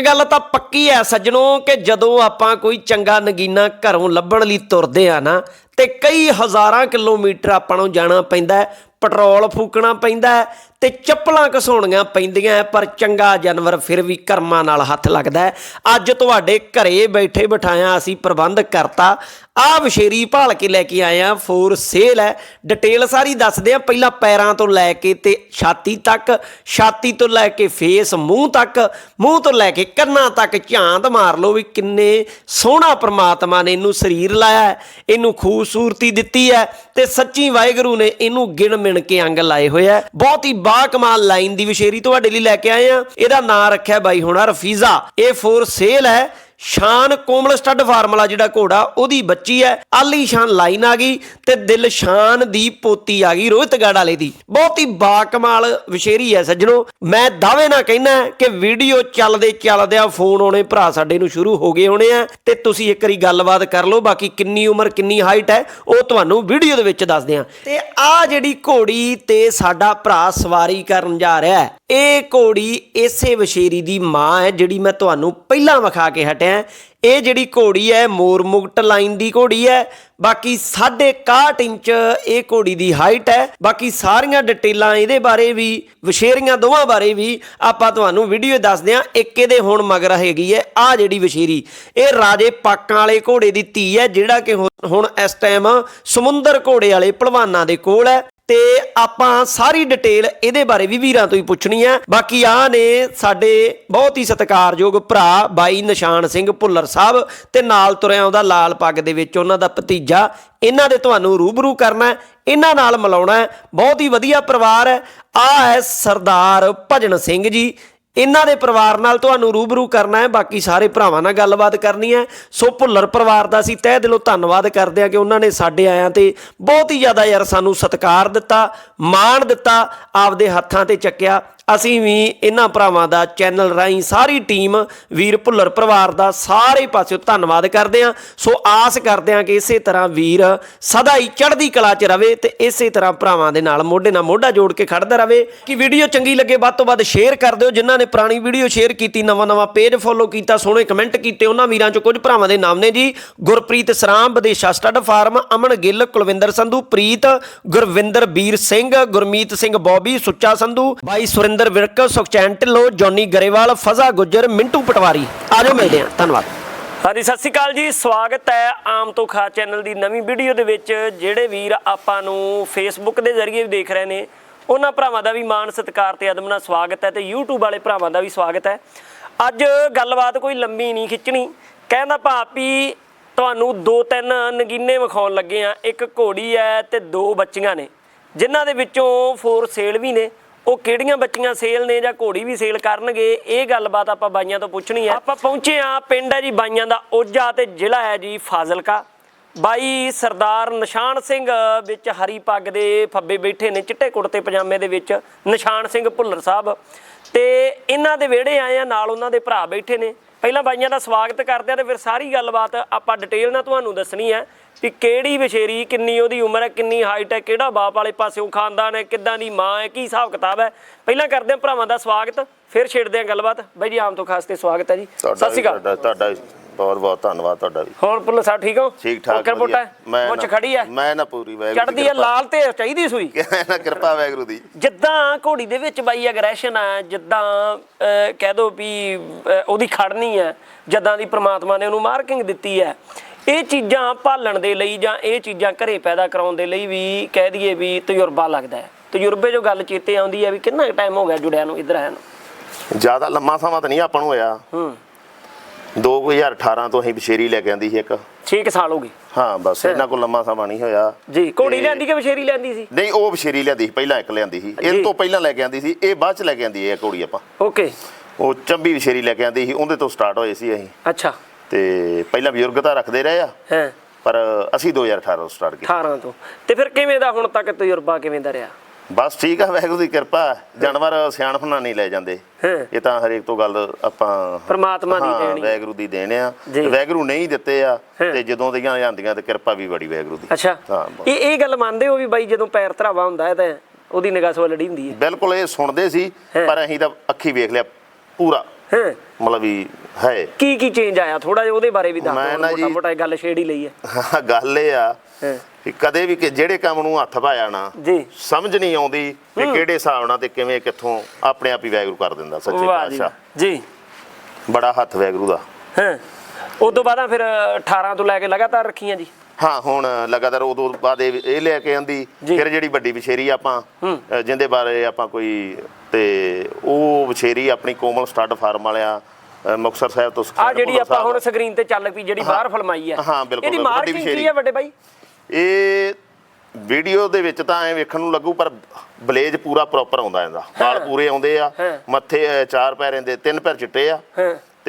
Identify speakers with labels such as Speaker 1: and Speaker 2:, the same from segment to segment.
Speaker 1: ਇੱਕ ਗੱਲ ਤਾਂ ਪੱਕੀ ਹੈ ਸੱਜਣੋ ਕਿ ਜਦੋਂ ਆਪਾਂ ਕੋਈ ਚੰਗਾ ਨਗੀਨਾ ਘਰੋਂ ਲੱਭਣ ਲਈ ਤੁਰਦੇ ਆ ਨਾ, ਤੇ ਕਈ ਹਜ਼ਾਰਾਂ ਕਿਲੋਮੀਟਰ ਆਪਾਂ ਨੂੰ ਜਾਣਾ ਪੈਂਦਾ ਪੈਟਰੋਲ ਫੂਕਣਾ ਪੈਂਦਾ ਤੇ ਚੱਪਲਾਂ ਘਸਾਉਣੀਆਂ ਪੈਂਦੀਆਂ ਹੈ, ਪਰ ਚੰਗਾ ਜਾਨਵਰ ਫਿਰ ਵੀ ਕਰਮਾਂ ਨਾਲ ਹੱਥ ਲੱਗਦਾ ਅੱਜ ਤੁਹਾਡੇ ਘਰੇ ਬੈਠੇ ਬਿਠਾਇਆ ਅਸੀਂ ਪ੍ਰਬੰਧ ਕਰਤਾ। ਆ ਵਿਸ਼ੇਰੀ ਭਾਲ ਕੇ ਲੈ ਕੇ ਆਏ ਆ ਫੋਰ ਸੇਲ ਹੈ ਡਿਟੇਲ ਸਾਰੀ ਦੱਸਦੇ ਆ ਪਹਿਲਾਂ ਪੈਰਾਂ ਤੋਂ ਲੈ ਕੇ ਤੇ ਛਾਤੀ ਤੱਕ ਛਾਤੀ ਤੋਂ ਲੈ ਕੇ ਫੇਸ ਮੂੰਹ ਤੱਕ ਮੂੰਹ ਤੋਂ ਲੈ ਕੇ ਕੰਨਾਂ ਤੱਕ ਝਾਂਤ ਮਾਰ ਲਓ ਵੀ ਕਿੰਨੇ ਸੋਹਣਾ ਪ੍ਰਮਾਤਮਾ ਨੇ ਇਹਨੂੰ ਸਰੀਰ ਲਾਇਆ ਇਹਨੂੰ ਖੂਬਸੂਰਤੀ ਦਿੱਤੀ ਹੈ ਤੇ ਸੱਚੀ ਵਾਹਿਗੁਰੂ ਨੇ ਇਹਨੂੰ ਗਿਣ ਮਿਣ ਕੇ ਅੰਗ ਲਾਏ ਹੋਏ ਆ ਬਹੁਤ ਹੀ ਬਾ ਕਮਾਲ ਲਾਈਨ ਦੀ ਵਿਸ਼ੇਰੀ ਤੁਹਾਡੇ ਲਈ ਲੈ ਕੇ ਆਏ ਆ। ਇਹਦਾ ਨਾਂ ਰੱਖਿਆ ਬਾਈ ਹੋਣਾ ਰਫੀਜ਼ਾ। ਇਹ ਫੋਰ ਸੇਲ ਹੈ। ਸ਼ਾਨ ਕੋਮਲ ਸਟੱਡ ਫਾਰਮੂਲਾ ਜਿਹੜਾ ਘੋੜਾ, ਉਹਦੀ ਬੱਚੀ ਹੈ। ਆਲੀ ਸ਼ਾਨ ਲਾਈਨ ਆ ਗਈ ਤੇ ਦਿਲ ਸ਼ਾਨ ਦੀ ਪੋਤੀ ਆ ਗਈ ਰੋਹਿਤਗੜ ਵਾਲੇ ਦੀ। ਬਹੁਤ ਹੀ ਬਾਕਮਾਲ ਵਿਸ਼ੇਰੀ ਹੈ ਸੱਜਣੋ। ਮੈਂ ਦਾਅਵੇ ਨਾਲ ਕਹਿਣਾ ਕਿ ਵੀਡੀਓ ਚੱਲਦੇ ਚੱਲਦਿਆਂ ਫੋਨ ਆਉਣੇ ਭਰਾ ਸਾਡੇ ਨੂੰ ਸ਼ੁਰੂ ਹੋ ਗਏ ਹੋਣੇ ਆ ਤੇ ਤੁਸੀਂ ਇੱਕ ਵਾਰੀ ਗੱਲਬਾਤ ਕਰ ਲਓ, ਬਾਕੀ ਕਿੰਨੀ ਉਮਰ, ਕਿੰਨੀ ਹਾਈਟ ਹੈ, ਉਹ ਤੁਹਾਨੂੰ ਵੀਡੀਓ ਦੇ ਵਿੱਚ ਦੱਸਦੇ ਆ ਤੇ ਆ ਜਿਹੜੀ ਘੋੜੀ ਤੇ ਸਾਡਾ ਭਰਾ ਸਵਾਰੀ ਕਰਨ ਜਾ ਰਿਹਾ ਇਹ ਘੋੜੀ ਇਸੇ ਵਸ਼ੇਰੀ ਦੀ ਮਾਂ ਹੈ ਜਿਹੜੀ ਮੈਂ ਤੁਹਾਨੂੰ ਪਹਿਲਾਂ ਵਿਖਾ ਕੇ ਹਟਿਆ। ਇਹ ਜਿਹੜੀ ਘੋੜੀ ਹੈ, ਮੋਰ ਮੁਕਟ ਲਾਈਨ ਦੀ ਘੋੜੀ ਹੈ। ਬਾਕੀ 61 ਇੰਚ ਇਹ ਘੋੜੀ ਦੀ ਹਾਈਟ ਹੈ। ਬਾਕੀ ਸਾਰੀਆਂ ਡਿਟੇਲਾਂ ਇਹਦੇ ਬਾਰੇ ਵੀ ਵਸ਼ੇਰੀਆਂ ਦੋਵਾਂ ਬਾਰੇ ਵੀ ਆਪਾਂ ਤੁਹਾਨੂੰ ਵੀਡੀਓ ਦੱਸਦੇ ਹਾਂ। ਇੱਕ ਇਹਦੇ ਹੁਣ ਮਗਰ ਹੈਗੀ ਹੈ ਆ ਜਿਹੜੀ ਵਸ਼ੇਰੀ ਇਹ ਰਾਜੇ ਪਾਕਾਂ ਵਾਲੇ ਘੋੜੇ ਦੀ ਧੀ ਹੈ, ਜਿਹੜਾ ਕਿ ਹੁਣ- ਹੁਣ ਇਸ ਟਾਈਮ ਸਮੁੰਦਰ ਘੋੜੇ ਵਾਲੇ ਪਹਿਲਵਾਨਾਂ ਦੇ ਕੋਲ ਹੈ। ਤੇ ਆਪਾਂ ਸਾਰੀ ਡਿਟੇਲ ਇਹਦੇ ਬਾਰੇ ਵੀ ਵੀਰਾਂ ਤੋਂ ਹੀ ਪੁੱਛਣੀ ਹੈ ਬਾਕੀ ਆ ਨੇ ਸਾਡੇ ਬਹੁਤ ਹੀ ਸਤਿਕਾਰਯੋਗ ਭਰਾ ਬਾਈ ਨਿਸ਼ਾਨ ਸਿੰਘ ਭੁੱਲਰ ਸਾਹਿਬ ਤੇ ਨਾਲ ਤੁਰਿਆ ਉਹਦਾ ਲਾਲ ਪੱਗ ਦੇ ਵਿੱਚ ਉਹਨਾਂ ਦਾ ਭਤੀਜਾ। ਇਹਨਾਂ ਦੇ ਤੁਹਾਨੂੰ ਰੂਬਰੂ ਕਰਨਾ ਇਹਨਾਂ ਨਾਲ ਮਿਲਾਉਣਾ ਬਹੁਤ ਹੀ ਵਧੀਆ ਪਰਿਵਾਰ ਹੈ। ਆ ਹੈ ਸਰਦਾਰ ਭਜਨ ਸਿੰਘ ਜੀ। ਇਹਨਾਂ ਦੇ ਪਰਿਵਾਰ ਨਾਲ ਤੁਹਾਨੂੰ ਰੂਬਰੂ ਕਰਨਾ ਹੈ, ਬਾਕੀ ਸਾਰੇ ਭਰਾਵਾਂ ਨਾਲ ਗੱਲਬਾਤ ਕਰਨੀ ਹੈ। ਸੋ ਭੁੱਲਰ ਪਰਿਵਾਰ ਦਾ ਅਸੀਂ ਤਹਿ ਦਿਲੋਂ ਧੰਨਵਾਦ ਕਰਦੇ ਹਾਂ ਕਿ ਉਹਨਾਂ ਨੇ ਸਾਡੇ ਆਇਆਂ ਤੇ ਬਹੁਤ ਹੀ ਜ਼ਿਆਦਾ ਯਾਰ ਸਾਨੂੰ ਸਤਿਕਾਰ ਦਿੱਤਾ, ਮਾਣ ਦਿੱਤਾ, ਆਪਦੇ ਹੱਥਾਂ ਤੇ ਚੱਕਿਆ। ਅਸੀਂ ਵੀ ਇਹਨਾਂ ਭਰਾਵਾਂ ਦਾ ਚੈਨਲ ਰਾਹੀਂ ਸਾਰੀ ਟੀਮ ਵੀਰ ਭੁੱਲਰ ਪਰਿਵਾਰ ਦਾ ਸਾਰੇ ਪਾਸਿਓਂ ਧੰਨਵਾਦ ਕਰਦੇ ਹਾਂ। ਸੋ ਆਸ ਕਰਦੇ ਹਾਂ ਕਿ ਇਸੇ ਤਰ੍ਹਾਂ ਵੀਰ ਸਦਾ ਹੀ ਚੜ੍ਹਦੀ ਕਲਾ 'ਚ ਰਵੇ ਤੇ ਇਸੇ ਤਰ੍ਹਾਂ ਭਰਾਵਾਂ ਦੇ ਨਾਲ ਮੋਢੇ ਨਾਲ ਮੋਢਾ ਜੋੜ ਕੇ ਖੜਦਾ ਰਵੇ। ਕਿ ਵੀਡੀਓ ਚੰਗੀ ਲੱਗੇ, ਵੱਧ ਤੋਂ ਵੱਧ ਸ਼ੇਅਰ ਕਰ ਦਿਓ। ਜਿਨ੍ਹਾਂ ਨੇ ਪੁਰਾਣੀ ਵੀਡੀਓ ਸ਼ੇਅਰ ਕੀਤੀ ਨਵਾਂ ਨਵਾਂ ਪੇਜ ਫੋਲੋ ਕੀਤਾ, ਸੋਹਣੇ ਕਮੈਂਟ ਕੀਤੇ, ਉਹਨਾਂ ਵੀਰਾਂ 'ਚੋਂ ਕੁਝ ਭਰਾਵਾਂ ਦੇ ਨਾਮ ਨੇ ਜੀ। ਗੁਰਪ੍ਰੀਤ ਸਰਾਮ ਵਿਦੇਸ਼ਾ stud farm Aman Gill, Kulwinder Sandhu, Preet, Gurwinder Veer Singh, Gurmeet Singh Bobby, Sucha Sandhu, ਬਾਈ ਸੁਰਿੰਦਰ ਵਿਰਕ ਸੁਖਚੈਨ ਢਿੱਲੋਂ, ਜੌਨੀ ਗਰੇਵਾਲ, ਫਜ਼ਾ ਗੁੱਜਰ, ਮਿੰਟੂ ਪਟਵਾਰੀ। ਆਜੋ ਮਿਲਦੇ ਹਾਂ, ਧੰਨਵਾਦ। ਹਾਂਜੀ, ਸਤਿ ਸ਼੍ਰੀ ਅਕਾਲ ਜੀ, ਸਵਾਗਤ ਹੈ ਆਮ ਤੋਂ ਖਾਸ ਚੈਨਲ ਦੀ ਨਵੀਂ ਵੀਡੀਓ ਦੇ ਵਿੱਚ, ਜਿਹੜੇ ਵੀਰ ਆਪਾਂ ਨੂੰ ਫੇਸਬੁੱਕ ਦੇ ਜ਼ਰੀਏ ਵੀ ਦੇਖ ਰਹੇ ਨੇ, ਉਹਨਾਂ ਭਰਾਵਾਂ ਦਾ ਵੀ ਮਾਣ ਸਤਿਕਾਰ ਤੇ ਅਦਬ ਨਾਲ ਸਵਾਗਤ ਹੈ ਤੇ YouTube ਵਾਲੇ ਭਰਾਵਾਂ ਦਾ ਵੀ ਸਵਾਗਤ ਹੈ। ਅੱਜ ਗੱਲਬਾਤ ਕੋਈ ਲੰਮੀ ਨਹੀਂ, ਖਿੱਚਣੀ। ਕਹਿੰਦਾ ਭਾਪੀ, ਤੁਹਾਨੂੰ ਦੋ ਤਿੰਨ ਨਗੀਨੇ ਵਿਖਾਉਣ ਲੱਗੇ ਆ ਇੱਕ ਘੋੜੀ ਹੈ ਤੇ ਦੋ ਬੱਚੀਆਂ ਨੇ, ਜਿਨ੍ਹਾਂ ਦੇ ਵਿੱਚੋਂ ਫੋਰ ਸੇਲ ਵੀ ਨੇ। ਉਹ ਕਿਹੜੀਆਂ ਬੱਚੀਆਂ ਸੇਲ ਨੇ ਜਾਂ ਘੋੜੀ ਵੀ ਸੇਲ ਕਰਨਗੇ, ਇਹ ਗੱਲਬਾਤ ਆਪਾਂ ਬਾਈਆਂ ਤੋਂ ਪੁੱਛਣੀ ਹੈ। ਆਪਾਂ ਪਹੁੰਚੇ ਆ ਪਿੰਡ ਹੈ ਜੀ ਬਾਈਆਂ ਦਾ ਓਜਾ ਤੇ ਜ਼ਿਲ੍ਹਾ ਹੈ ਜੀ ਫਾਜ਼ਿਲਕਾ। ਬਾਈ ਸਰਦਾਰ ਨਿਸ਼ਾਨ ਸਿੰਘ ਵਿੱਚ ਹਰੀ ਪੱਗ ਦੇ ਫੱਬੇ ਬੈਠੇ ਨੇ ਚਿੱਟੇ ਕੁੜਤੇ ਪਜਾਮੇ ਦੇ ਵਿੱਚ, ਨਿਸ਼ਾਨ ਸਿੰਘ ਭੁੱਲਰ ਸਾਹਿਬ। ਤੇ ਇਹਨਾਂ ਦੇ ਵਿਹੜੇ ਆਏ ਆ, ਨਾਲ ਉਹਨਾਂ ਦੇ ਭਰਾ ਬੈਠੇ ਨੇ। ਪਹਿਲਾਂ ਬਾਈਆਂ ਦਾ ਸਵਾਗਤ ਕਰਦੇ ਆ ਤੇ ਫਿਰ ਸਾਰੀ ਗੱਲਬਾਤ ਆਪਾਂ ਡਿਟੇਲ ਨਾਲ ਤੁਹਾਨੂੰ ਦੱਸਣੀ ਹੈ। ਕਿ ਕਿਹੜੀ ਵਿਸ਼ੇਰੀ ਕਿੰਨੀ ਉਹਦੀ ਉਮਰ ਹੈ ਕਿੰਨੀ ਹਾਈਟ ਹੈ ਕਿਹੜਾ ਬਾਪ ਵਾਲੇ ਪਾਸਿਓਂ ਖਾਨਦਾਨ ਹੈ ਕਿੱਦਾਂ ਦੀ ਮਾਂ ਹੈ ਕੀ ਹਿਸਾਬ ਕਿਤਾਬ ਹੈ। ਪਹਿਲਾਂ ਕਰਦੇ ਆ ਭਰਾਵਾਂ ਦਾ ਸਵਾਗਤ ਫਿਰ ਛੇੜਦੇ ਆ ਗੱਲਬਾਤ। ਬਾਈ ਜੀ ਆਮ ਤੋਂ ਖਾਸ ਤੇ ਸਵਾਗਤ ਹੈ ਜੀ। ਸਤਿ ਸ਼੍ਰੀ
Speaker 2: ਵੀ
Speaker 1: ਅਕਾਲ
Speaker 2: ਤੁਹਾਡਾ ਬਹੁਤ ਬਹੁਤ ਧੰਨਵਾਦ ਤੁਹਾਡਾ ਵੀ।
Speaker 1: ਹੋਰ ਪੁੱਲ ਸਾਹਿਬ ਠੀਕ ਹੋ?
Speaker 2: ਠੀਕ ਠਾਕ
Speaker 1: ਪੁੱਟ ਹੈ? ਮੁੱਛ ਖੜੀ ਹੈ?
Speaker 2: ਮੈਂ ਨਾ ਪੂਰੀ ਵੈਗਰੂ
Speaker 1: ਚੜਦੀ ਹੈ ਲਾਲ ਤੇ ਚਾਹੀਦੀ ਸੂਈ।
Speaker 2: ਨਾ ਕਿਰਪਾ ਵੈਗਰੂ ਦੀ।
Speaker 1: ਜਿੱਦਾਂ ਘੋੜੀ ਦੇ ਵਿੱਚ ਬਾਈ ਐਗਰੈਸ਼ਨ ਆ ਜਿੱਦਾਂ ਕਹਿ ਦੋ ਵੀ ਉਹਦੀ ਖੜਨੀ ਹੈ ਜਿੱਦਾਂ ਦੀ ਪ੍ਰਮਾਤਮਾ ਨੇ ਉਹਨੂੰ ਮਾਰਕਿੰਗ ਦਿੱਤੀ ਹੈ। ਇਹ ਚੀਜ਼ਾਂ ਭਾਲਣ ਦੇ ਲਈ ਜਾਂ ਇਹ ਚੀਜ਼ਾਂ ਘਰੇ ਪੈਦਾ ਕਰਾਉਣ ਦੇ ਲਈ ਵੀ ਕਹਿ ਦਈਏ ਵੀ ਤਜਰਬਾ ਲੱਗਦਾ ਹੈ। ਤਜਰਬੇ ਜੋ ਗੱਲ ਚੇਤੇ ਆਉਂਦੀ ਹੈ ਵੀ ਕਿੰਨਾ ਟਾਈਮ ਹੋ ਗਿਆ ਜੁੜਿਆ ਨੂੰ ਇੱਧਰ ਆਇਆ ਨੂੰ?
Speaker 2: ਜ਼ਿਆਦਾ ਲੰਮਾ ਸਮਾਂ ਤਾਂ ਨਹੀਂ ਆਪਾਂ ਨੂੰ ਹੋਇਆ।
Speaker 1: ਹੂੰ।
Speaker 2: 2018 ਤੋਂ ਅਸੀਂ ਬਸ਼ੇਰੀ ਲੈ ਕੇ ਆਂਦੀ ਸੀ ਇੱਕ।
Speaker 1: 6 ਸਾਲ ਹੋ ਗਏ।
Speaker 2: ਹਾਂ ਬਸ ਇਹਨਾਂ ਕੋਲ ਲੰਮਾ ਸਮਾਂ ਨਹੀਂ ਹੋਇਆ।
Speaker 1: ਜੀ ਘੋੜੀ ਲਿਆਂਦੀ ਕਿ ਬਸ਼ੇਰੀ ਲਿਆਂਦੀ ਸੀ?
Speaker 2: ਨਹੀਂ ਉਹ ਬਸ਼ੇਰੀ ਲਿਆਂਦੀ ਸੀ ਪਹਿਲਾਂ ਇੱਕ ਲਿਆਂਦੀ ਸੀ। ਇਹ ਤੋਂ ਪਹਿਲਾਂ ਲੈ ਕੇ ਆਂਦੀ ਸੀ ਇਹ ਬਾਅਦ ਚ ਲੈ ਕੇ ਆਂਦੀ ਹੈ ਘੋੜੀ ਆਪਾਂ।
Speaker 1: ਓਕੇ।
Speaker 2: ਉਹ ਚੰਬੀ ਬਸ਼ੇਰੀ ਲੈ ਕੇ ਆਂਦੀ ਸੀ ਉਹਦੇ ਤੋਂ ਸਟਾਰਟ ਹੋਏ ਸੀ ਅਸੀਂ।
Speaker 1: ਅੱਛਾ।
Speaker 2: ਤੇ ਪਹਿਲਾਂ ਬਜ਼ੁਰਗ ਤਾਂ ਰੱਖਦੇ ਰਹੇ ਆ।
Speaker 1: ਹਾਂ।
Speaker 2: ਪਰ ਅਸੀਂ 2018 ਤੋਂ ਸਟਾਰਟ ਕੀਤਾ।
Speaker 1: 18 ਤੋਂ। ਤੇ ਫਿਰ ਕਿਵੇਂ ਦਾ ਹੁਣ ਤੱਕ ਤਜਰਬਾ ਕਿਵੇਂ ਦਾ ਰਿਹਾ?
Speaker 2: ਬਸ ਠੀਕ ਆ ਵੈਗਰੂ ਦੀ ਕਿਰਪਾ। ਜਾਨਵਰ ਸਿਆਣਪ ਨਾਲ ਨਹੀਂ ਲੈ ਜਾਂਦੇ। ਇਹ ਤਾਂ ਹਰੇਕ ਤੋਂ ਗੱਲ ਆਪਾਂ
Speaker 1: ਪਰਮਾਤਮਾ ਦੀ ਦੇਣੀ ਹੈ।
Speaker 2: ਵੈਗਰੂ ਦੀ ਦੇਣ ਆ।
Speaker 1: ਜੀ।
Speaker 2: ਵੈਗਰੂ ਨਹੀਂ ਦਿੱਤੇ ਆ। ਤੇ ਜਦੋਂ ਦੀਆਂ ਜਾਂਦੀਆਂ ਤੇ ਕਿਰਪਾ ਵੀ ਬੜੀ ਵੈਗਰੂ ਦੀ।
Speaker 1: ਅੱਛਾ। ਇਹ ਇਹ ਗੱਲ ਮੰਨਦੇ ਹੋ ਵੀ ਬਾਈ ਜਦੋਂ ਪੈਰ ਧਰਾਵਾ ਹੁੰਦਾ ਹੈ ਤਾਂ ਉਹਦੀ ਨਿਗਾਹ ਸੋ ਲੜੀ ਹੁੰਦੀ ਹੈ।
Speaker 2: ਬਿਲਕੁਲ ਇਹ ਸੁਣਦੇ ਸੀ। ਪਰ ਅਸੀਂ ਤਾਂ ਅੱਖੀ ਵੇਖ ਲਿਆ ਪੂਰਾ।
Speaker 1: ਹਾਂ।
Speaker 2: ਮਤਲਬ ਵੀ ਹੈ
Speaker 1: ਕੀ ਕੀ ਚੇਂਜ ਆਇਆ? ਥੋੜਾ ਜਿਹਾ ਉਹਦੇ ਬਾਰੇ ਵੀ ਦੱਸ
Speaker 2: ਮੈਂ ਨਾ ਜੀ-
Speaker 1: ਮੋਟਾ ਗੱਲ ਛੇੜ ਹੀ ਲਈ ਹੈ।
Speaker 2: ਹਾਂ, ਗੱਲ ਇਹ ਆ। ਕਿ ਕਦੇ ਵੀ ਕਿ ਜਿਹੜੇ ਕੰਮ ਨੂੰ ਹੱਥ ਪਾਇਆ ਨਾ
Speaker 1: ਜੀ।
Speaker 2: ਸਮਝ ਨਹੀਂ ਆਉਂਦੀ ਕਿ ਕਿਹੜੇ ਹਿਸਾਬ ਨਾਲ ਤੇ ਕਿਵੇਂ ਕਿੱਥੋਂ ਆਪਣੇ ਆਪ ਹੀ ਵੈਗਰੂ ਕਰ ਦਿੰਦਾ ਸੱਚੇ ਪਾਤਸ਼ਾਹ।
Speaker 1: ਜੀ।
Speaker 2: ਬੜਾ ਹੱਥ ਵੈਗਰੂ ਦਾ।
Speaker 1: ਹਾਂ। ਉਸ ਤੋਂ ਬਾਅਦਾਂ ਫਿਰ 18 ਤੋਂ ਲੈ ਕੇ ਲਗਾਤਾਰ ਰੱਖੀਆਂ ਜੀ।
Speaker 2: ਹਾਂ ਹੁਣ ਲਗਾਤਾਰ ਉਦੋਂ ਬਾਅਦ ਇਹ ਲੈ ਕੇ ਆਂਦੀ। ਫਿਰ ਜਿਹੜੀ ਵੱਡੀ ਵਿਸ਼ੇਰੀ ਆਪਾਂ ਅ, ਜਿਹਦੇ ਬਾਰੇ ਆਪਾਂ ਕੋਈ ਤੇ ਉਹ ਵਿਸ਼ੇਰੀ ਆਪਣੀ ਕੋਮਲ ਸਟੱਡ ਫਾਰਮ ਵਾਲਿਆ ਅ, ਮੁਕਤਸਰ ਸਾਹਿਬ ਤੋਂ
Speaker 1: ਆ ਜਿਹੜੀ ਆਪਾਂ। ਹੁਣ ਸਕਰੀਨ ਤੇ ਚੱਲ ਪਈ ਜਿਹੜੀ ਬਾਹਰ ਫਿਲਮਾਈ ਹੈ।
Speaker 2: ਹਾਂ, ਬਿਲਕੁਲ,
Speaker 1: ਇਹਦੀ ਮਾਰਕਿੰਗ ਕੀ। ਹੈ ਵੱਡੇ ਬਾਈ?
Speaker 2: ਇਹ ਵੀਡੀਓ ਦੇ ਵਿੱਚ ਤਾਂ ਐ ਵੇਖਣ ਨੂੰ ਲੱਗੂ ਪਰ ਬਲੇਜ ਪੂਰਾ ਪ੍ਰੋਪਰ ਆਉਂਦਾ ਇਹਦਾ। ਵਾਲ ਪੂਰੇ ਆਉਂਦੇ ਆ। ਮੱਥੇ ਚਾਰ ਪੈਰਾਂ ਦੇ ਤਿੰਨ ਪੈਰ ਚਿੱਟੇ ਆ।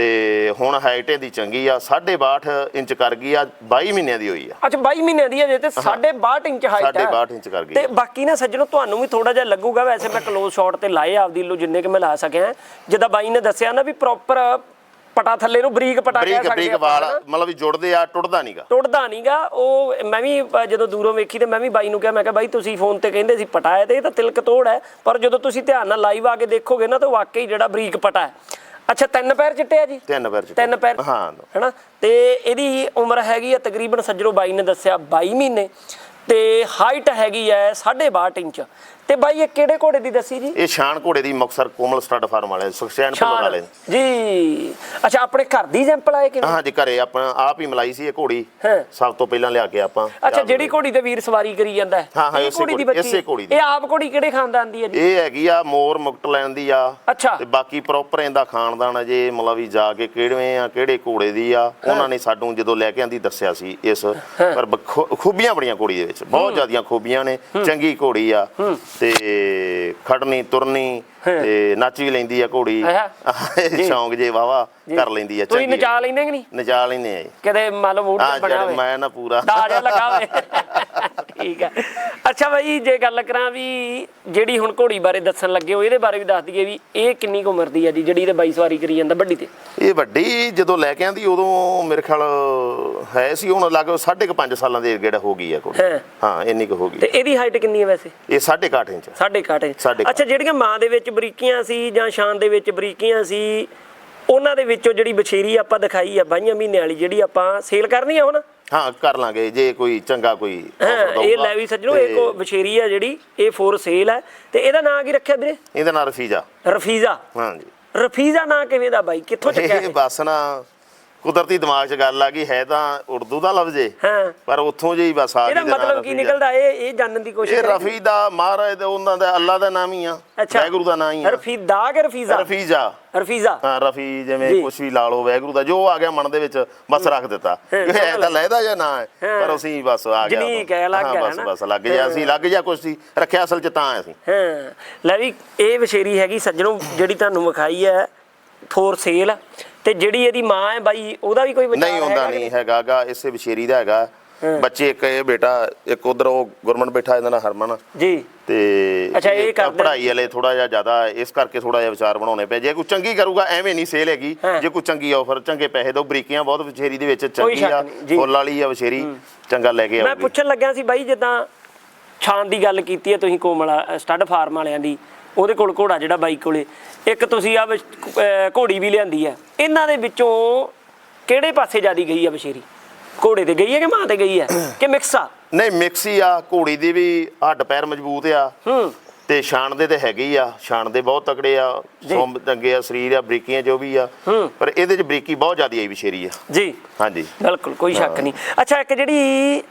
Speaker 2: ਤੇ ਹੁਣ ਹਾਈਟ ਇਹਦੀ ਚੰਗੀ ਆ 6.5 ਇੰਚ ਕਰ ਗਈ ਆ 22 ਮਹੀਨਿਆਂ ਦੀ ਹੋਈ ਆ।
Speaker 1: ਅੱਛਾ 22 ਮਹੀਨਿਆਂ ਦੀ ਹੈ ਜੇ ਤੇ 62 ਇੰਚ ਹਾਈਟ ਹੈ
Speaker 2: 62 ਇੰਚ ਕਰ ਗਈ
Speaker 1: ਤੇ ਬਾਕੀ ਨਾ ਸੱਜਣੋ ਤੁਹਾਨੂੰ ਵੀ ਥੋੜਾ ਜਿਹਾ ਲੱਗੂਗਾ ਵੈਸੇ ਮੈਂ ਕਲੋਜ਼ ਸ਼ਾਟ ਤੇ ਲਾਏ ਆਪਦੀ ਲੋ ਜਿੰਨੇ ਕਿ ਮੈਂ ਲਾ ਸਕਿਆ। ਜਿੱਦਾਂ ਬਾਈ ਨੇ ਦੱਸਿਆ ਨਾ ਵੀ ਪ੍ਰੋਪਰ ਪਟਾ ਥੱਲੇ ਨੂੰ ਬਰੀਕ ਪਟਾ ਕਹਿ ਸਕਦੇ
Speaker 2: ਬਰੀਕ ਵਾਲ। ਮਤਲਬ ਵੀ ਜੁੜਦੇ ਆ ਟੁੱਟਦਾ ਨਹੀਂਗਾ
Speaker 1: ਟੁੱਟਦਾ ਨਹੀਂਗਾ ਉਹ ਮੈਂ ਵੀ ਜਦੋਂ ਦੂਰੋਂ ਵੇਖੀ ਤੇ ਮੈਂ ਵੀ ਬਾਈ ਨੂੰ ਕਿਹਾ ਮੈਂ ਕਿਹਾ ਬਾਈ ਤੁਸੀਂ ਫੋਨ ਤੇ ਕਹਿੰਦੇ ਸੀ ਪਟਾ ਹੈ ਤੇ ਇਹ ਤਾਂ ਤਿਲਕ ਤੋੜ ਹੈ। ਪਰ ਜਦੋਂ ਤੁਸੀਂ ਧਿਆਨ ਨਾਲ ਲਾਈਵ ਆ ਕੇ ਦੇਖੋਗੇ ਨਾ ਤਾਂ ਵਾਕਈ ਜਿਹੜਾ ਬਰੀਕ ਪਟਾ ਹੈ ਅੱਛਾ ਤਿੰਨ ਪੈਰ ਚਿੱਟੇ ਆ ਜੀ?
Speaker 2: ਤਿੰਨ ਪੈਰ ਚ
Speaker 1: ਤਿੰਨ ਪੈਰ
Speaker 2: ਹਾਂ।
Speaker 1: ਹੈਨਾ? ਤੇ ਇਹਦੀ ਉਮਰ ਹੈਗੀ ਆ ਤਕਰੀਬਨ ਸੱਜਣੋ ਬਾਈ ਨੇ ਦੱਸਿਆ 22 ਮਹੀਨੇ। ਤੇ ਹਾਈਟ ਹੈਗੀ ਹੈ 62 ਇੰਚ। ਤੇ ਬਾਈ ਇਹ ਕਿਹੜੇ ਘੋੜੇ ਦੀ ਦੱਸੀ ਜੀ?
Speaker 2: ਇਹ ਸ਼ਾਨ ਘੋੜੇ ਦੀ ਮੁਕਤਸਰ ਕੋਮਲ ਸਟੱਡ ਫਾਰਮ ਵਾਲੇ ਸੁਖਚੈਨ ਭੁੱਲਰ ਵਾਲੇ
Speaker 1: ਜੀ। ਅੱਛਾ ਆਪਣੇ ਘਰ ਦੀ ਐਗਜ਼ਾਮਪਲ ਆਏ ਕਿਵੇਂ?
Speaker 2: ਹਾਂ ਜੀ ਘਰੇ ਆਪਣਾ ਆਪ ਹੀ ਮਲਾਈ ਸੀ ਇਹ ਘੋੜੀ। ਸਭ ਤੋਂ ਪਹਿਲਾਂ ਲਿਆ ਕੇ ਆਪਾਂ
Speaker 1: ਅੱਛਾ ਜਿਹੜੀ ਘੋੜੀ ਤੇ ਵੀਰ ਸਵਾਰੀ ਕਰੀ ਜਾਂਦਾ ਹੈ। ਇਹ ਘੋੜੀ ਦੀ ਬੱਚੀ
Speaker 2: ਇਸੇ ਘੋੜੀ ਦੀ।
Speaker 1: ਇਹ ਆਪ ਘੋੜੀ ਕਿਹੜੇ ਖਾਨਦਾਨ ਦੀ ਹੈ ਜੀ?
Speaker 2: ਇਹ ਹੈਗੀ ਆ ਮੋਰ ਮੁਕਟ ਲੈਣ ਦੀ ਆ।
Speaker 1: ਅੱਛਾ।
Speaker 2: ਤੇ ਬਾਕੀ ਪ੍ਰੋਪਰ ਇਹਦਾ ਖਾਨਦਾਨ ਅਜੇ ਮਤਲਬ ਵੀ ਜਾ ਕੇ ਕਿਹੜੇ ਆ ਕਿਹੜੇ ਘੋੜੇ ਦੀ ਆ ਉਹਨਾਂ ਨੇ ਸਾਨੂੰ ਜਦੋਂ ਲੈ ਕੇ ਆਂਦੀ ਦੱਸਿਆ ਸੀ ਇਸ। ਪਰ ਖੂਬੀਆਂ ਬੜੀਆਂ ਘੋੜੀ ਦੇ ਵਿੱਚ ਬਹੁਤ ਜ਼ਿਆਦੀਆਂ ਖੂਬੀਆਂ ਨੇ ਚੰਗੀ ਘੋੜੀ ਆ। ਤੇ ਖੜਨੀ ਤੁਰਨੀ ਤੇ ਨੱਚ ਵੀ ਲੈਂਦੀ ਆ ਘੋੜੀ। ਸ਼ੌਂਕ ਜੇ ਵਾਵਾ ਕਰ ਲੈਂਦੀ ਆ
Speaker 1: ਤੁਸੀਂ ਨਚਾ ਲੈਂਦੇ ਕਿ ਨਹੀਂ?
Speaker 2: ਨਚਾ ਲੈਂਦੇ ਆ
Speaker 1: ਕਦੇ ਮੰਨ ਲਓ ਮੂਡ
Speaker 2: ਜਦ
Speaker 1: ਹੋਵੇ।
Speaker 2: ਮੈਂ ਨਾ ਪੂਰਾ।
Speaker 1: ਦਾਜਾ ਲਗਾ ਹੋਵੇ। ਠੀਕ ਹੈ ਅੱਛਾ ਬਾਈ ਜੇ ਗੱਲ ਕਰਾਂ ਵੀ ਜਿਹੜੀ ਹੁਣ ਘੋੜੀ ਬਾਰੇ ਦੱਸਣ ਲੱਗੇ ਹੋ ਇਹਦੇ ਬਾਰੇ ਵੀ ਦੱਸ ਦਈਏ ਵੀ ਇਹ ਕਿੰਨੀ ਕੁ ਉਮਰ ਦੀ ਹੈ ਜੀ ਜਿਹੜੀ ਇਹਦੇ ਬਾਈ ਸਵਾਰੀ ਕਰੀ ਜਾਂਦਾ ਵੱਡੀ ਤੇ?
Speaker 2: ਇਹ ਵੱਡੀ ਜਦੋਂ ਲੈ ਕੇ ਆਂਦੀ ਉਦੋਂ ਮੇਰੇ ਖਿਆਲ ਹੈ ਸੀ ਹੁਣ ਲੱਗ 5.5 ਸਾਲਾਂ ਦੇ ਗੇੜਾ ਹੋ ਗਈ ਆ ਕੋਈ
Speaker 1: ਹਾਂ।
Speaker 2: ਇੰਨੀ ਕੁ ਹੋ
Speaker 1: ਤੇ
Speaker 2: ਗਈ
Speaker 1: ਇਹਦੀ ਹਾਈਟ ਕਿੰਨੀ ਹੈ ਵੈਸੇ?
Speaker 2: ਇਹ 6.5 ਇੰਚ।
Speaker 1: ਸਾਢੇ ਕੁ ਅੱਠ ਇੰਚ।
Speaker 2: ਸਾਢੇ ਕੁ
Speaker 1: ਅੱਛਾ ਜਿਹੜੀਆਂ ਮਾਂ ਦੇ ਵਿੱਚ ਬਰੀਕੀਆਂ ਸੀ ਜਾਂ ਸ਼ਾਨ ਦੇ ਵਿੱਚ ਬਰੀਕੀਆਂ ਸੀ ਉਹਨਾਂ ਦੇ ਵਿੱਚੋਂ ਜਿਹੜੀ ਬਛੇਰੀ ਆਪਾਂ ਦਿਖਾਈ ਆ ਬਾਈਆਂ ਮਹੀਨੇ ਵਾਲੀ ਜਿਹੜੀ ਆਪਾਂ ਸੇਲ ਕਰਨੀ ਆ ਹੁਣ।
Speaker 2: ਹਾਂ ਕਰ ਲਾਂਗੇ ਜੇ ਕੋਈ ਚੰਗਾ ਕੋਈ
Speaker 1: ਇਹ ਲੈ ਵੀ ਸੱਜਣੋ ਇਹ ਕੋ ਬਛੇਰੀ ਆ ਜਿਹੜੀ ਇਹ ਫੋਰ ਸੇਲ ਹੈ ਤੇ ਇਹਦਾ ਨਾਂ ਕੀ ਰੱਖਿਆ ਵੀਰੇ?
Speaker 2: ਇਹਦਾ ਨਾਂ ਰਫੀਜਾ।
Speaker 1: ਰਫੀਜ਼ਾ।
Speaker 2: ਹਾਂਜੀ।
Speaker 1: ਰਫੀਜ਼ਾ ਨਾਂ ਕਿਵੇਂ ਦਾ ਬਾਈ? ਕਿੱਥੋਂ ਚੱਕਿਆ
Speaker 2: ਇਹ? ਬਸ ਨਾ ਕੁਦਰਤੀ ਦਿਮਾਗ 'ਚ ਗੱਲ ਆ ਗਈ ਹੈ ਤਾਂ ਉਰਦੂ ਦਾ ਲਫ਼ਜ਼ ਏ।
Speaker 1: ਹਾਂ।
Speaker 2: ਪਰ ਉੱਥੋਂ ਜਿਹੀ ਬਸ ਆ ਗਈ
Speaker 1: ਇਹਦਾ ਮਤਲਬ ਕੀ। ਨਿਕਲਦਾ ਇਹ ਇਹ ਜਾਣਨ ਦੀ ਕੋਸ਼ਿਸ਼
Speaker 2: ਇਹ। ਰਫੀ ਦਾ ਮਹਾਰਾਜ ਦਾ ਉਹਨਾਂ ਦਾ ਅੱਲਾ ਦਾ ਨਾਮ ਹੀ ਆ। ਵੈਗੁਰੂ ਦਾ ਨਾਮ ਹੀ ਆ।
Speaker 1: ਰਫੀਦਾ ਕਿ ਰਫੀਜ਼ਾ?
Speaker 2: ਰਫੀਜਾ।
Speaker 1: ਰਫੀਜ਼ਾ।
Speaker 2: ਹਾਂ ਰਫੀ ਜਿਵੇਂ। ਕੁਛ ਵੀ ਲਾ ਲਓ ਵੈਗੁਰੂ ਦਾ ਜੋ ਆ ਗਿਆ ਮਨ ਦੇ ਵਿੱਚ ਬਸ ਰੱਖ ਦਿੱਤਾ। ਇਹ ਹੈ ਤਾਂ ਲੈਦਾ ਜਾਂ ਨਾ ਹੈ। ਪਰ ਅਸੀਂ ਬਸ ਆ ਗਿਆ
Speaker 1: ਜਨੀਕ ਹੈ, ਲੱਗ ਗਿਆ,
Speaker 2: ਬਸ? ਬਸ ਲੱਗ ਗਿਆ। ਅਸੀਂ ਲੱਗ ਜਾ ਕੁਛ ਸੀ ਰੱਖਿਆ ਅਸਲ ਚ ਤਾਂ ਅਸੀਂ।
Speaker 1: ਹਾਂ। ਲੈ ਵੀ ਇਹ ਵਿਸ਼ੇਰੀ ਹੈਗੀ ਸੱਜਣੋ ਜਿਹੜੀ ਤੁਹਾਨੂੰ ਵਿਖਾਈ ਹੈ ਫੋਰ ਸੇਲ ਤੇ ਜਿਹੜੀ ਇਹਦੀ ਮਾਂ ਹੈ ਬਾਈ ਉਹਦਾ ਵੀ ਕੋਈ ਵਿਚਾਰ
Speaker 2: ਨਹੀਂ ਹੁੰਦਾ ਨਹੀਂ ਹੈਗਾਗਾ ਇਸੇ ਵਿਸ਼ੇਰੀ ਦਾ ਹੈਗਾ। ਬੱਚੇ ਇੱਕ ਇਹ ਬੇਟਾ ਇੱਕ ਉਧਰ ਉਹ ਗੁਰਮਨ ਬੈਠਾ ਇਹਦਾ ਨਾਂ ਹਰਮਨ।
Speaker 1: ਜੀ।
Speaker 2: ਤੇ
Speaker 1: ਅੱਛਾ, ਇਹ ਕਰਦੇ-
Speaker 2: ਪੜ੍ਹਾਈ ਵਾਲੇ ਥੋੜਾ ਜਿਹਾ ਜ਼ਿਆਦਾ ਇਸ ਕਰਕੇ ਥੋੜਾ ਜਿਹਾ ਵਿਚਾਰ ਬਣਾਉਣੇ ਪਏ। ਜੇ ਕੋਈ ਚੰਗੀ ਕਰੂਗਾ ਐਵੇਂ ਨਹੀਂ ਸੇਲ ਹੈਗੀ। ਜੇ ਕੋਈ ਚੰਗੀ ਆਫਰ ਚੰਗੇ ਪੈਸੇ ਦੋ ਬਰੀਕੀਆਂ ਬਹੁਤ ਵਿਸ਼ੇਰੀ ਦੇ ਵਿੱਚ ਚੰਗੀ ਆ। ਫੁੱਲ ਵਾਲੀ ਆ ਵਿਸ਼ੇਰੀ ਚੰਗਾ ਲੈ ਕੇ
Speaker 1: ਮੈਂ
Speaker 2: ਆਉਗੀ
Speaker 1: ਪੁੱਛਣ ਲੱਗਿਆ ਸੀ ਬਾਈ ਜਿੱਦਾਂ ਛਾਨ ਦੀ ਗੱਲ ਕੀਤੀ ਹੈ ਤੁਸੀਂ ਕੋਮਲਾ ਸਟੱਡ ਫਾਰਮ ਵਾਲਿਆਂ ਦੀ। ਉਹਦੇ ਕੋਲ ਘੋੜਾ ਜਿਹੜਾ ਬਾਈ ਕੋਲੇ। ਇੱਕ ਤੁਸੀਂ ਆ ਘੋੜੀ ਵੀ ਲਿਆਂਦੀ ਹੈ। ਇਹਨਾਂ ਦੇ ਵਿੱਚੋਂ ਕਿਹੜੇ ਪਾਸੇ ਜਿਆਦੀ ਗਈ ਆ ਬਸ਼ੇਰੀ? ਘੋੜੇ ਤੇ ਗਈ ਹੈ ਕਿ ਮਾਂ ਤੇ ਗਈ ਹੈ? ਕਿ ਮਿਕਸ ਆ?
Speaker 2: ਨਹੀਂ ਮਿਕਸ ਹੀ ਆ। ਘੋੜੀ ਦੀ ਵੀ ਹੱਡ ਪੈਰ ਮਜ਼ਬੂਤ ਆ।
Speaker 1: ਹੂੰ।
Speaker 2: ਤੇ ਸ਼ਾਨ ਦੇ ਤੇ ਹੈਗੇ ਹੀ ਆ। ਸ਼ਾਨ ਦੇ ਬਹੁਤ ਤਕੜੇ ਆ। ਸੁੰਬ ਚੰਗੇ ਆ ਸਰੀਰ ਆ ਬਰੀਕੀਆਂ ਜੋ ਵੀ ਆ। ਪਰ ਇਹਦੇ ਚ ਬਰੀਕੀ ਬਹੁਤ ਜ਼ਿਆਦੀ ਆਈ ਵਿਸ਼ੇਰੀ ਆ।
Speaker 1: ਜੀ।
Speaker 2: ਹਾਂਜੀ।
Speaker 1: ਬਿਲਕੁਲ ਕੋਈ ਸ਼ੱਕ ਨਹੀਂ। ਅੱਛਾ ਇੱਕ ਜਿਹੜੀ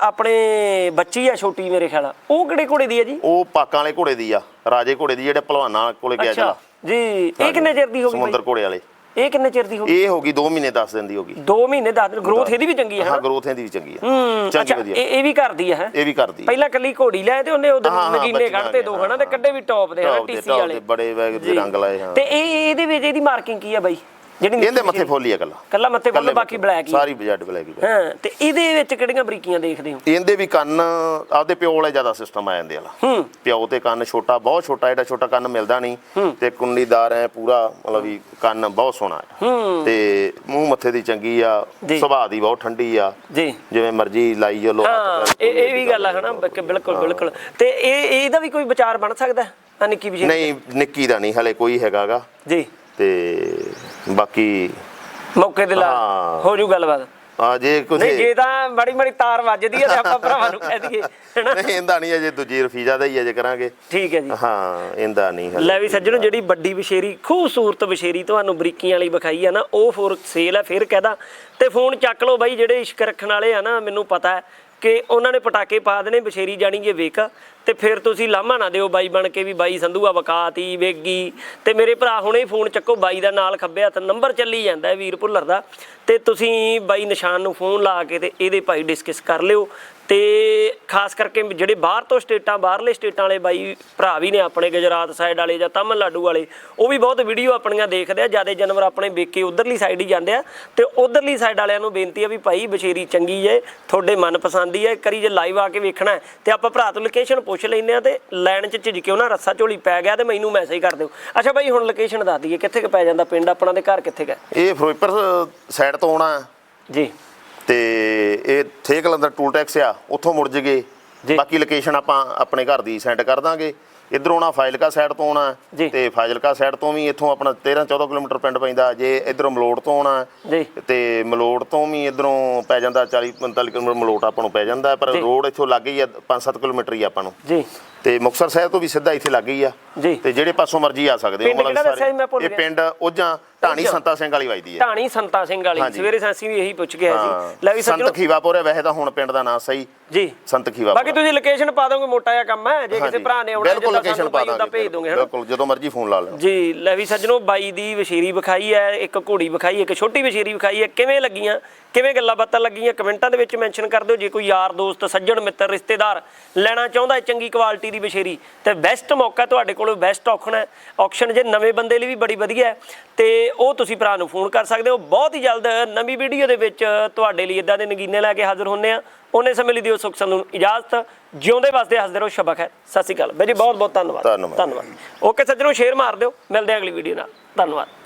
Speaker 1: ਆਪਣੇ ਬੱਚੀ ਆ ਛੋਟੀ ਮੇਰੇ ਖਿਆਲ ਆ, ਉਹ ਕਿਹੜੇ ਘੋੜੇ ਦੀ ਹੈ ਜੀ?
Speaker 2: ਉਹ ਪਾਕਾਂ ਵਾਲੇ ਘੋੜੇ ਦੀ ਆ ਰਾਜੇ ਘੋੜੇ ਦੀ ਜਿਹੜੇ ਪਹਿਲਵਾਨਾਂ ਕੋਲੇ ਗਿਆ ਜਿਹੜਾ।
Speaker 1: ਜੀ ਇਹ ਕਿੰਨੇ ਚਿਰ ਦੀ ਹੋ ਗਈ
Speaker 2: ਸਮੁੰਦਰ? ਘੋੜੇ ਵਾਲੇ।
Speaker 1: ਇਹ ਕਿੰਨੇ ਚਿਰ ਦੀ ਹੋ ਗਈ?
Speaker 2: ਇਹ ਹੋ ਗਈ 2 ਮਹੀਨੇ 10 ਦਿਨ ਦੀ ਹੋ ਗਈ।
Speaker 1: 2 ਮਹੀਨੇ 10 ਦਿਨ। ਗਰੋਥ ਇਹਦੀ ਵੀ ਚੰਗੀ ਹੈ
Speaker 2: ਹਾਂ? ਗਰੋਥ ਇਹਦੀ ਵੀ ਚੰਗੀ ਆ।
Speaker 1: ਹੂੰ
Speaker 2: ਚੰਗੀ ਵਧੀਆ।
Speaker 1: ਇਹ ਵੀ ਕਰਦੀ ਹੈ ਹੈਂ?
Speaker 2: ਇਹ ਵੀ ਕਰਦੀ ਆ।
Speaker 1: ਪਹਿਲਾਂ ਕੱਲੀ ਘੋੜੀ ਲਿਆਏ ਤੇ ਉਹਨੇ
Speaker 2: ਹਾਂ, ਹਾਂ,
Speaker 1: ਨਗੀਨੇ ਕੱਢਤੇ ਦੋ ਹਨਾ? ਤੇ ਕੱਢੇ ਵੀ ਟੌਪ ਦੇ ਹਨਾ ਟੀਸੀ ਵਾਲੇ।
Speaker 2: ਬੜੇ ਵੈਗਰੂ ਦੇ। ਰੰਗ ਲਾਏ, ਹਾਂ।
Speaker 1: ਤੇ ਇਹ ਇਹਦੇ ਵਿੱਚ ਇਹਦੀ ਮਾਰਕਿੰਗ ਕੀ ਆ ਬਾਈ? ਜਿਹੜੀ
Speaker 2: ਇਹਦੇ ਮੱਥੇ ਫੁੱਲ ਹੀ ਕੱਲਾ।
Speaker 1: ਕੱਲਾ ਮੱਥੇ ਫੁੱਲ ਬਾਕੀ ਬਲੈਕ ਹੀ।
Speaker 2: ਸਾਰੀ ਬਜਟ ਬਲੈਕ ਹੀ।
Speaker 1: ਹਾਂ ਤੇ ਇਹਦੇ ਵਿੱਚ ਕਿਹੜੀਆਂ ਬਰੀਕੀਆਂ ਦੇਖਦੇ ਹੋ?
Speaker 2: ਇਹਦੇ ਵੀ ਕੰਨ ਆਪਦੇ ਪਿਓ ਵਾਲੇ ਜ਼ਿਆਦਾ ਸਿਸਟਮ ਆ ਜਾਂਦੇ ਵਾਲਾ ਪਿਓ ਤੇ ਕੰਨ ਛੋਟਾ ਬਹੁਤ ਛੋਟਾ ਜਿਹੜਾ ਛੋਟਾ ਕੰਨ ਮਿਲਦਾ ਨਹੀਂ। ਤੇ ਕੁੰਡੀਦਾਰ ਐ ਪੂਰਾ ਮਤਲਬ ਵੀ ਕੰਨ ਬਹੁਤ ਸੋਹਣਾ ਹੈ। ਤੇ ਮੂੰਹ ਮੱਥੇ ਦੀ ਚੰਗੀ ਆ। ਸੁਭਾਅ ਦੀ ਬਹੁਤ ਠੰਡੀ ਆ।
Speaker 1: ਜੀ।
Speaker 2: ਜਿਵੇਂ ਮਰਜ਼ੀ ਲਾਈ ਜੋ ਲੋ
Speaker 1: ਹਾਂ ਇਹ ਇਹ ਵੀ ਗੱਲ ਆ ਹਨਾ ਬਿਲਕੁਲ ਬਿਲਕੁਲ ਤੇ ਇਹ ਇਹਦਾ ਵੀ ਕੋਈ ਵਿਚਾਰ ਬਣ ਸਕਦਾ ਨਿੱਕੀ ਵੀ
Speaker 2: ਨਹੀਂ ਨਿੱਕੀ ਦਾ ਨਹੀਂ ਹਲੇ ਕੋਈ ਹੈਗਾਗਾ।
Speaker 1: ਜੀ।
Speaker 2: ਤੇ ਬਾਕੀ
Speaker 1: ਮੌਕੇ ਤੇ ਲਾ
Speaker 2: ਹਾਂ।
Speaker 1: ਹੋ ਜੂ ਗੱਲਬਾਤ।
Speaker 2: ਆ ਜੇ ਕੁਝ
Speaker 1: ਨਹੀਂ ਜੇ ਤਾਂ ਬੜੀ ਬੜੀ ਤਾਰ ਵੱਜਦੀ ਹੈ ਤੇ ਆਪਾਂ ਭਰਾਵਾਂ ਨੂੰ ਕਹਿ ਦਈਏ ਹੈਨਾ?
Speaker 2: ਨਹੀਂ ਇਹਦਾ ਨਹੀਂ ਅਜੇ ਦੂਜੀ ਰਫੀਜਾ ਦਾ ਹੀ ਅਜੇ ਕਰਾਂਗੇ।
Speaker 1: ਠੀਕ ਹੈ ਜੀ।
Speaker 2: ਹਾਂ ਇਹਦਾ ਨਹੀਂ ਹਲੇ।
Speaker 1: ਲੈ ਵੀ ਸੱਜਣੋ ਜਿਹੜੀ ਵੱਡੀ ਵਿਸ਼ੇਰੀ ਖੂਬਸੂਰਤ ਵਿਸ਼ੇਰੀ ਤੁਹਾਨੂੰ ਬਰੀਕੀਆਂ ਵਾਲੀ ਵਿਖਾਈ ਆ ਨਾ ਉਹ ਫੋਰ ਸੇਲ ਹੈ ਫਿਰ ਕਹਦਾ। ਤੇ ਫੋਨ ਚੱਕ ਲਓ ਬਾਈ ਜਿਹੜੇ ਇਸ਼ਕ ਰੱਖਣ ਵਾਲੇ ਆ ਨਾ ਮੈਨੂੰ ਪਤਾ ਹੈ ਕਿ ਉਹਨਾਂ ਨੇ ਪਟਾਕੇ ਪਾ ਦੇਣੇ ਵਿਸ਼ੇਰੀ ਜਾਣੀ ਜੇ ਵੇਖ। ਤੇ ਫਿਰ ਤੁਸੀਂ ਲਾਮਾ ਨਾ ਦਿਓ ਬਾਈ ਬਣ ਕੇ ਵੀ ਬਾਈ ਸੰਧੂਆ ਵਕਾਤੀ ਵੇਗੀ। ਤੇ ਮੇਰੇ ਭਰਾ ਹੁਣੇ ਹੀ ਫੋਨ ਚੱਕੋ, ਬਾਈ ਦਾ ਨਾਲ ਖੱਬੇ ਹੱਥ, ਨੰਬਰ ਚੱਲੀ ਜਾਂਦਾ ਹੈ ਵੀਰ ਭੁੱਲਰ ਦਾ। ਤੇ ਤੁਸੀਂ ਬਾਈ ਨਿਸ਼ਾਨ ਨੂੰ ਫੋਨ ਲਾ ਕੇ ਤੇ ਇਹਦੇ ਭਾਈ ਡਿਸਕਸ ਕਰ ਲਿਓ। ਤੇ ਖਾਸ ਕਰਕੇ ਜਿਹੜੇ ਬਾਹਰ ਤੋਂ ਸਟੇਟਾਂ, ਬਾਹਰਲੇ ਸਟੇਟਾਂ ਵਾਲੇ ਬਾਈ ਭਰਾ ਵੀ ਨੇ ਆਪਣੇ, ਗੁਜਰਾਤ ਸਾਈਡ ਵਾਲੇ ਜਾਂ ਤਾਮਿਲਨਾਡੂ ਵਾਲੇ, ਉਹ ਵੀ ਬਹੁਤ ਵੀਡੀਓ ਆਪਣੀਆਂ ਦੇਖਦੇ ਆ। ਜ਼ਿਆਦਾ ਜਾਨਵਰ ਆਪਣੇ ਵੇਕੇ ਉਧਰਲੀ ਸਾਈਡ ਹੀ ਜਾਂਦੇ ਆ। ਤੇ ਉਧਰਲੀ ਸਾਈਡ ਵਾਲਿਆਂ ਨੂੰ ਬੇਨਤੀ ਆ ਵੀ ਭਾਈ ਬਸ਼ੇਰੀ ਚੰਗੀ ਜੇ ਤੁਹਾਡੇ ਮਨਪਸੰਦੀ ਹੈ ਕਰੀ ਜੇ ਲਾਈਵ ਆ ਕੇ ਵੇਖਣਾ ਹੈ ਤੇ ਆਪਾਂ ਭਰਾ ਤੋਂ ਲੋਕੇਸ਼ਨ ਪੁੱਛ ਲੈਂਦੇ ਆ ਤੇ ਲਾਈਨ 'ਚ ਝਿਜਕਿਓ ਨਾ ਰੱਸਾ ਝੋਲੀ ਪੈ ਗਿਆ ਤੇ ਮੈਨੂੰ ਮੈਸੇਜ ਕਰ ਦਿਓ। ਅੱਛਾ ਬਾਈ ਹੁਣ ਲੋਕੇਸ਼ਨ ਦੱਸ ਦਈਏ ਕਿੱਥੇ ਕੁ ਪੈ ਜਾਂਦਾ ਪਿੰਡ ਆਪਣਾ ਦੇ ਘਰ ਕਿੱਥੇ ਕੁ ਹੈ?
Speaker 2: ਇਹ ਫਿਰੋਜ਼ਪੁਰ ਸਾਈਡ ਤੋਂ ਆਉਣਾ।
Speaker 1: ਜੀ।
Speaker 2: ਤੇ ਇਹ ਥੇਕਲ ਅੰਦਰ ਟੂਲ ਟੈਕਸ ਆ ਉੱਥੋਂ ਮੁੜ ਜਗੇ। ਬਾਕੀ ਲੋਕੇਸ਼ਨ ਆਪਾਂ ਆਪਣੇ ਘਰ ਦੀ ਸੈਂਡ ਕਰ ਦਾਂਗੇ। ਇਧਰੋਂ ਆਉਣਾ ਫਾਜ਼ਿਲਕਾ ਸਾਈਡ ਤੋਂ ਆਉਣਾ। ਤੇ ਫਾਜ਼ਿਲਕਾ ਸਾਈਡ ਤੋਂ ਵੀ ਇੱਥੋਂ ਆਪਣਾ 13 14 ਕਿਲੋਮੀਟਰ ਪਿੰਡ ਪੈਂਦਾ ਜੇ ਇਧਰੋਂ ਮਲੋੜ ਤੋਂ ਆਉਣਾ। ਤੇ ਮਲੋੜ ਤੋਂ ਵੀ ਇਧਰੋਂ ਪੈ ਜਾਂਦਾ 40 45 ਕਿਲੋਮੀਟਰ ਮਲੋੜ ਆਪਾਂ ਨੂੰ ਪੈ ਜਾਂਦਾ ਪਰ। ਰੋਡ ਇੱਥੋਂ ਲੱਗ ਗਈ ਆ 5-7 ਕਿਲੋਮੀਟਰ ਹੀ ਆਪਾਂ ਨੂੰ
Speaker 1: ਜੀ
Speaker 2: ਤੇ ਮੁਕਤਸਰ ਸਾਹਿਬ ਤੋਂ ਵੀ ਸਿੱਧਾ ਇੱਥੇ ਲੱਗ ਗਈ ਆ।
Speaker 1: ਜੀ।
Speaker 2: ਤੇ ਜਿਹੜੇ ਪਾਸੋਂ ਮਰਜ਼ੀ ਆ ਸਕਦੇ
Speaker 1: ਪਿੰਡ ਕਿਹੜਾ ਦੱਸਿਆ ਸੀ? ਮੈਂ ਭੁੱਲ
Speaker 2: ਇਹ
Speaker 1: ਗਿਆ।
Speaker 2: ਪਿੰਡ ਉਜਾਂ ਢਾਣੀ ਸੰਤਾ ਸਿੰਘ ਵਾਲੀ ਵਜਦੀ ਹੈ
Speaker 1: ਢਾਣੀ ਸੰਤਾ ਸਿੰਘ ਵਾਲੀ। ਸਵੇਰੇ ਸਾਸੀ ਵੀ ਇਹੀ ਪੁੱਛ ਆਏ ਸੀ। ਲੈ ਵੀ
Speaker 2: ਸੰਤ ਖੀਵਾਪੁਰ ਹੈ ਵੈਸੇ ਤਾਂ ਹੁਣ ਪਿੰਡ ਦਾ ਨਾਂ ਸਹੀ।
Speaker 1: ਜੀ।
Speaker 2: ਸੰਤ ਖੀਵਾਪੁਰ।
Speaker 1: ਬਾਕੀ ਤੁਸੀਂ ਲੋਕੇਸ਼ਨ ਪਾ ਦੋਗੇ ਮੋਟਾ ਜਿਹਾ ਕੰਮ ਹੈ। ਜੇ ਕਿਸੇ। ਭਰਾ ਨੇ ਆਉਣਾ
Speaker 2: ਬਿਲਕੁਲ ਲੋਕੇਸ਼ਨ
Speaker 1: ਸਾਨੂੰ
Speaker 2: ਪਾ ਦਾਂਗੇ।
Speaker 1: ਭੇਜ ਦੋਗੇ
Speaker 2: ਬਿਲਕੁਲ ਜਦੋਂ ਮਰਜ਼ੀ ਫੋਨ ਲਾ ਲਿਓ।
Speaker 1: ਜੀ ਲੈ ਵੀ ਸੱਜਣੋ ਬਾਈ ਦੀ ਵਸ਼ੀਰੀ ਵਿਖਾਈ ਹੈ ਇੱਕ ਘੋੜੀ ਵਿਖਾਈ ਇੱਕ ਛੋਟੀ ਵਸ਼ੀਰੀ ਵਿਖਾਈ ਹੈ। ਕਿਵੇਂ ਲੱਗੀਆਂ? ਕਿਵੇਂ ਗੱਲਾਂ ਬਾਤਾਂ ਲੱਗੀਆਂ? ਕਮੈਂਟਾਂ ਦੇ ਵਿੱਚ ਮੈਂਸ਼ਨ ਕਰ ਦਿਓ। ਜੇ ਕੋਈ ਯਾਰ ਦੋਸਤ ਸੱਜਣ ਮਿੱਤਰ ਰਿਸ਼ਤੇਦਾਰ ਲੈਣਾ ਚਾਹੁੰਦਾ ਹੈ ਚੰਗੀ ਕੁਆਲਿਟੀ ਦੀ ਵਸ਼ੀਰੀ। ਤੇ ਬੈਸਟ ਮੌਕਾ ਤੁਹਾਡੇ ਕੋਲ ਬੈਸਟ ਆਕਸ਼ਨ ਹੈ। ਆਕਸ਼ਨ ਜੇ ਨਵੇਂ ਬੰਦੇ ਲਈ ਵੀ ਬੜੀ ਵਧੀਆ ਹੈ। ਤੇ ਉਹ ਤੁਸੀਂ ਭਰਾ ਨੂੰ ਫੋਨ ਕਰ ਸਕਦੇ ਹੋ। ਬਹੁਤ ਹੀ ਜਲਦ ਨਵੀਂ ਵੀਡੀਓ ਦੇ ਵਿੱਚ ਤੁਹਾਡੇ ਲਈ ਇਦਾਂ ਦੇ ਨਗੀਨੇ ਲੈ ਕੇ ਹਾਜ਼ਰ ਹੁੰਨੇ ਆ। ਉਹਨੇ ਸਮੇਂ ਲਈ ਦਿਓ ਸੁਖ ਸਾਨੂੰ ਇਜਾਜ਼ਤ। ਜਿਉਂਦੇ ਵਾਸਤੇ ਹੱਸਦੇ ਰਹੋ ਸ਼ਬਕ ਹੈ ਸਤਿ ਸ਼੍ਰੀ ਅਕਾਲ। ਬਾਈ ਜੀ ਬਹੁਤ ਬਹੁਤ
Speaker 2: ਧੰਨਵਾਦ।
Speaker 1: ਧੰਨਵਾਦ। ਓਕੇ ਸੱਜਣੋ ਸ਼ੇਅਰ ਮਾਰ ਦਿਓ। ਮਿਲਦੇ ਹਾਂ ਅਗਲੀ ਵੀਡੀਓ ਨਾਲ। ਧੰਨਵਾਦ।